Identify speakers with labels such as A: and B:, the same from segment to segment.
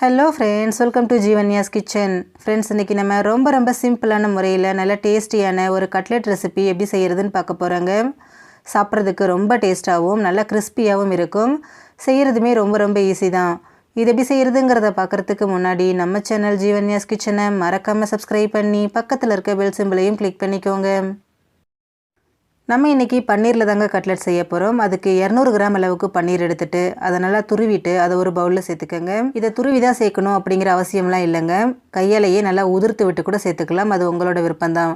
A: Hello friends welcome to Jeevanya's kitchen friends இன்றைக்கி நம்ம ரொம்ப ரொம்ப சிம்பிளான முறையில் நல்ல டேஸ்டியான ஒரு கட்லெட் ரெசிபி எப்படி செய்கிறதுன்னு பார்க்க போகிறாங்க சாப்பிட்றதுக்கு ரொம்ப டேஸ்ட்டாகவும் நல்லா கிறிஸ்பியாகவும் இருக்கும். செய்கிறதுமே ரொம்ப ரொம்ப ஈஸி தான். இது எப்படி செய்கிறதுங்கிறத பார்க்குறதுக்கு முன்னாடி நம்ம சேனல் ஜீவன்யாஸ் கிச்சனை மறக்காமல் சப்ஸ்கிரைப் பண்ணி பக்கத்தில் இருக்க பெல் சிம்பிளையும் கிளிக் பண்ணிக்கோங்க. நம்ம இன்றைக்கி பன்னீரில் தாங்க கட்லெட் செய்ய போகிறோம் அதுக்கு இரநூறு கிராம் அளவுக்கு பன்னீர் எடுத்துட்டு அதை நல்லா துருவிட்டு அதை ஒரு பவுலில் சேர்த்துக்கோங்க. இதை துருவி தான் சேர்க்கணும் அப்படிங்கிற அவசியம்லாம் இல்லைங்க. கையாலேயே நல்லா உதிர்த்து விட்டு கூட சேர்த்துக்கலாம். அது உங்களோட விருப்பம்தான்.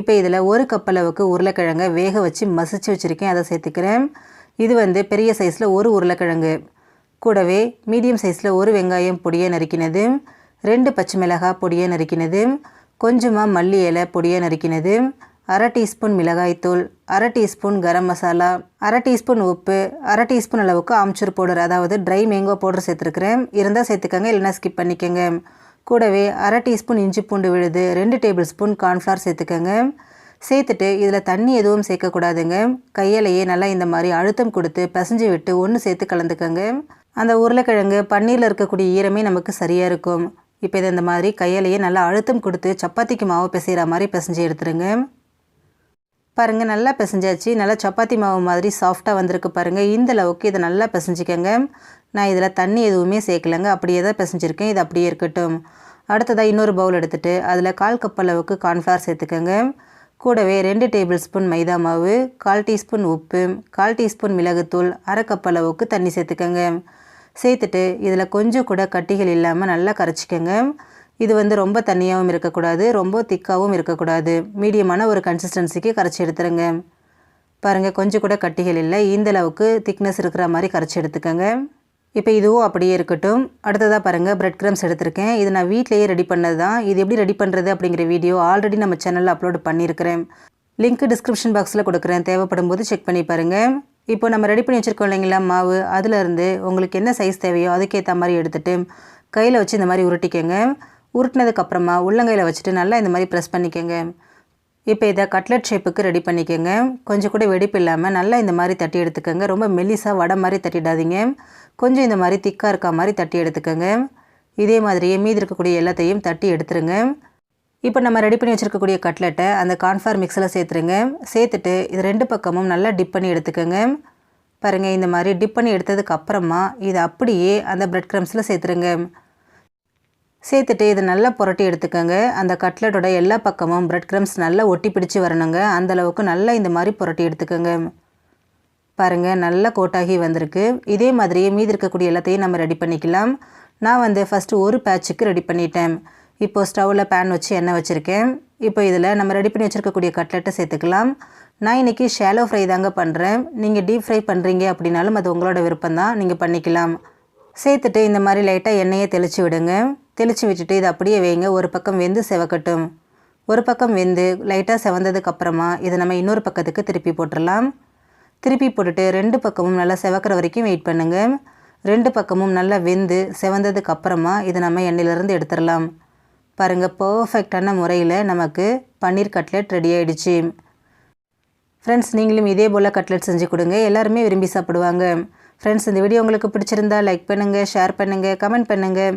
A: இப்போ இதில் ஒரு கப் அளவுக்கு உருளைக்கிழங்கை வேக வச்சு மசிச்சு வச்சுருக்கேன். அதை சேர்த்துக்கிறேன். இது வந்து பெரிய சைஸில் ஒரு உருளைக்கிழங்கு. கூடவே மீடியம் சைஸில் ஒரு வெங்காயம் பொடியை நறுக்கினது. ரெண்டு பச்சை மிளகாய் பொடியை நறுக்கினது. கொஞ்சமாக மல்லி இலை பொடியை நறுக்கினது. அரை டீஸ்பூன் மிளகாய்த்தூள் அரை டீஸ்பூன் கரம் மசாலா அரை டீஸ்பூன் உப்பு அரை டீஸ்பூன் அளவுக்கு ஆம்ச்சூர் பவுடர் அதாவது ட்ரை மேங்கோ பவுடர் சேர்த்துருக்குறேன். இருந்தால் சேர்த்துக்கங்க இல்லைனா ஸ்கிப் பண்ணிக்கோங்க. கூடவே அரை டீஸ்பூன் இஞ்சி பூண்டு விழுது ரெண்டு டேபிள் ஸ்பூன் கார்ன்ஃப்ளவர் சேர்த்துக்கோங்க. சேர்த்துட்டு இதில் தண்ணி எதுவும் சேர்க்கக்கூடாதுங்க. கையிலையே நல்லா இந்த மாதிரி அழுத்தம் கொடுத்து பிசைஞ்சு விட்டு ஒன்று சேர்த்து கலந்துக்கோங்க. அந்த உருளைக்கிழங்கு பன்னீரில் இருக்கக்கூடிய ஈரமே நமக்கு சரியாக இருக்கும். இப்போ இதை இந்த மாதிரி கையிலையே நல்லா அழுத்தம் கொடுத்து சப்பாத்திக்கு மாவு பிசைகிற மாதிரி பிசைஞ்சு எடுத்துருங்க. பாருங்கள் நல்லா பிசைஞ்சாச்சு. நல்லா சப்பாத்தி மாவு மாதிரி சாஃப்டாக வந்திருக்கு பாருங்கள் இந்த அளவுக்கு இதை நல்லா பிசைஞ்சிக்கோங்க. நான் இதில் தண்ணி எதுவுமே சேர்க்கலைங்க. அப்படியே தான் பிசைஞ்சிருக்கேன். இது அப்படியே இருக்கட்டும். அடுத்ததாக இன்னொரு பவுல் எடுத்துகிட்டு அதில் கால் கப் அளவுக்கு கார்ன்ஃப்ளவர் சேர்த்துக்கோங்க. கூடவே ரெண்டு டேபிள் ஸ்பூன் மைதா மாவு கால் டீஸ்பூன் உப்பு கால் டீஸ்பூன் மிளகுத்தூள் அரை கப் அளவுக்கு தண்ணி சேர்த்துக்கோங்க. சேர்த்துட்டு இதில் கொஞ்சம் கூட கட்டிகள் இல்லாமல் நல்லா கரைச்சிக்கோங்க. இது வந்து ரொம்ப தண்ணியாகவும் இருக்கக்கூடாது ரொம்ப திக்காகவும் இருக்கக்கூடாது. மீடியமான ஒரு கன்சிஸ்டன்சிக்கு கரைச்சி எடுத்துருங்க. பாருங்கள் கொஞ்சம் கூட கட்டிகள் இல்லை. இந்த அளவுக்கு திக்னஸ் இருக்கிற மாதிரி கரைச்சி எடுத்துக்கோங்க. இப்போ இதுவும் அப்படியே இருக்கட்டும். அடுத்ததாக பாருங்கள் பிரெட் க்ரம்ஸ் எடுத்திருக்கேன். இது நான் வீட்லேயே ரெடி பண்ணது தான். இது எப்படி ரெடி பண்ணுறது அப்படிங்கிற வீடியோ ஆல்ரெடி நம்ம சேனலில் அப்லோட் பண்ணியிருக்கிறேன். லிங்க் டிஸ்கிரிப்ஷன் பாக்ஸில் கொடுக்குறேன். தேவைப்படும் போது செக் பண்ணி பாருங்கள் இப்போ நம்ம ரெடி பண்ணி வச்சுருக்கோம் இல்லைங்களா மாவு. அதிலேருந்து உங்களுக்கு என்ன சைஸ் தேவையோ அதுக்கேற்ற மாதிரி எடுத்துகிட்டு கையில் வச்சு இந்த மாதிரி உருட்டிக்கோங்க. உருட்டினதுக்கப்புறமா உள்ளங்கையில் வச்சுட்டு நல்லா இந்த மாதிரி ப்ரெஸ் பண்ணிக்கோங்க. இப்போ இதை கட்லெட் ஷேப்புக்கு ரெடி பண்ணிக்கோங்க. கொஞ்சம் கூட வெடிப்பு இல்லாமல் நல்லா இந்த மாதிரி தட்டி எடுத்துக்கோங்க. ரொம்ப மெல்லிசாக வடை மாதிரி தட்டிடாதீங்க. கொஞ்சம் இந்த மாதிரி திக்காக இருக்க மாதிரி தட்டி எடுத்துக்கோங்க. இதே மாதிரியே மீதி இருக்கக்கூடிய எல்லாத்தையும் தட்டி எடுத்துருங்க. இப்போ நம்ம ரெடி பண்ணி வச்சுருக்கக்கூடிய கட்லெட்டை அந்த கான்ஃபார் மிக்ஸில் சேர்த்துருங்க. சேர்த்துட்டு இது ரெண்டு பக்கமும் நல்லா டிப் பண்ணி எடுத்துக்கோங்க. பாருங்கள் இந்த மாதிரி டிப் பண்ணி எடுத்ததுக்கு அப்புறமா இதை அப்படியே அந்த ப்ரெட் க்ரம்ஸில் சேர்த்துருங்க. சேர்த்துட்டு இதை நல்லா புரட்டி எடுத்துக்கோங்க. அந்த கட்லெட்டோட எல்லா பக்கமும் பிரெட் க்ரம்ஸ் நல்லா ஒட்டி பிடிச்சி வரணுங்க. அந்தளவுக்கு நல்லா இந்த மாதிரி புரட்டி எடுத்துக்கோங்க. பாருங்கள் நல்லா கோட்டாகி வந்திருக்கு. இதே மாதிரியே மீதி இருக்கக்கூடிய எல்லாத்தையும் நம்ம ரெடி பண்ணிக்கலாம். நான் வந்து ஃபஸ்ட்டு ஒரு பேட்சுக்கு ரெடி பண்ணிட்டேன். இப்போது ஸ்டவ்வில் பேன் வச்சு எண்ணெய் வச்சுருக்கேன். இப்போ இதில் நம்ம ரெடி பண்ணி வச்சுருக்கக்கூடிய கட்லெட்டை சேர்த்துக்கலாம். நான் இன்றைக்கி ஷேலோ ஃப்ரை தாங்க பண்ணுறேன் நீங்கள் டீப் ஃப்ரை பண்ணுறீங்க அப்படின்னாலும் அது உங்களோட விருப்பம் தான் நீங்கள் பண்ணிக்கலாம். சேர்த்துட்டு இந்த மாதிரி லைட்டாக எண்ணெயை தெளித்து விடுங்க. தெளித்து விட்டுட்டு இதை அப்படியே வைங்க. ஒரு பக்கம் வெந்து செவக்கட்டும். ஒரு பக்கம் வெந்து லைட்டாக செவந்ததுக்கப்புறமா இதை நம்ம இன்னொரு பக்கத்துக்கு திருப்பி போட்டுடலாம் திருப்பி போட்டுட்டு ரெண்டு பக்கமும் நல்லா செவக்கிற வரைக்கும் வெயிட் பண்ணுங்கள் ரெண்டு பக்கமும் நல்லா வெந்து செவந்ததுக்கப்புறமா இதை நம்ம எண்ணெயிலேருந்து எடுத்துடலாம். பாருங்கள் பர்ஃபெக்டான முறையில் நமக்கு பன்னீர் கட்லெட் ரெடி ஆகிடுச்சு ஃப்ரெண்ட்ஸ் நீங்களும் இதே போல் கட்லெட் செஞ்சு கொடுங்க. எல்லாருமே விரும்பி சாப்பிடுவாங்க. ஃப்ரெண்ட்ஸ் இந்த வீடியோ உங்களுக்கு பிடிச்சிருந்தா லைக் பண்ணுங்கள் ஷேர் பண்ணுங்கள் கமெண்ட் பண்ணுங்கள்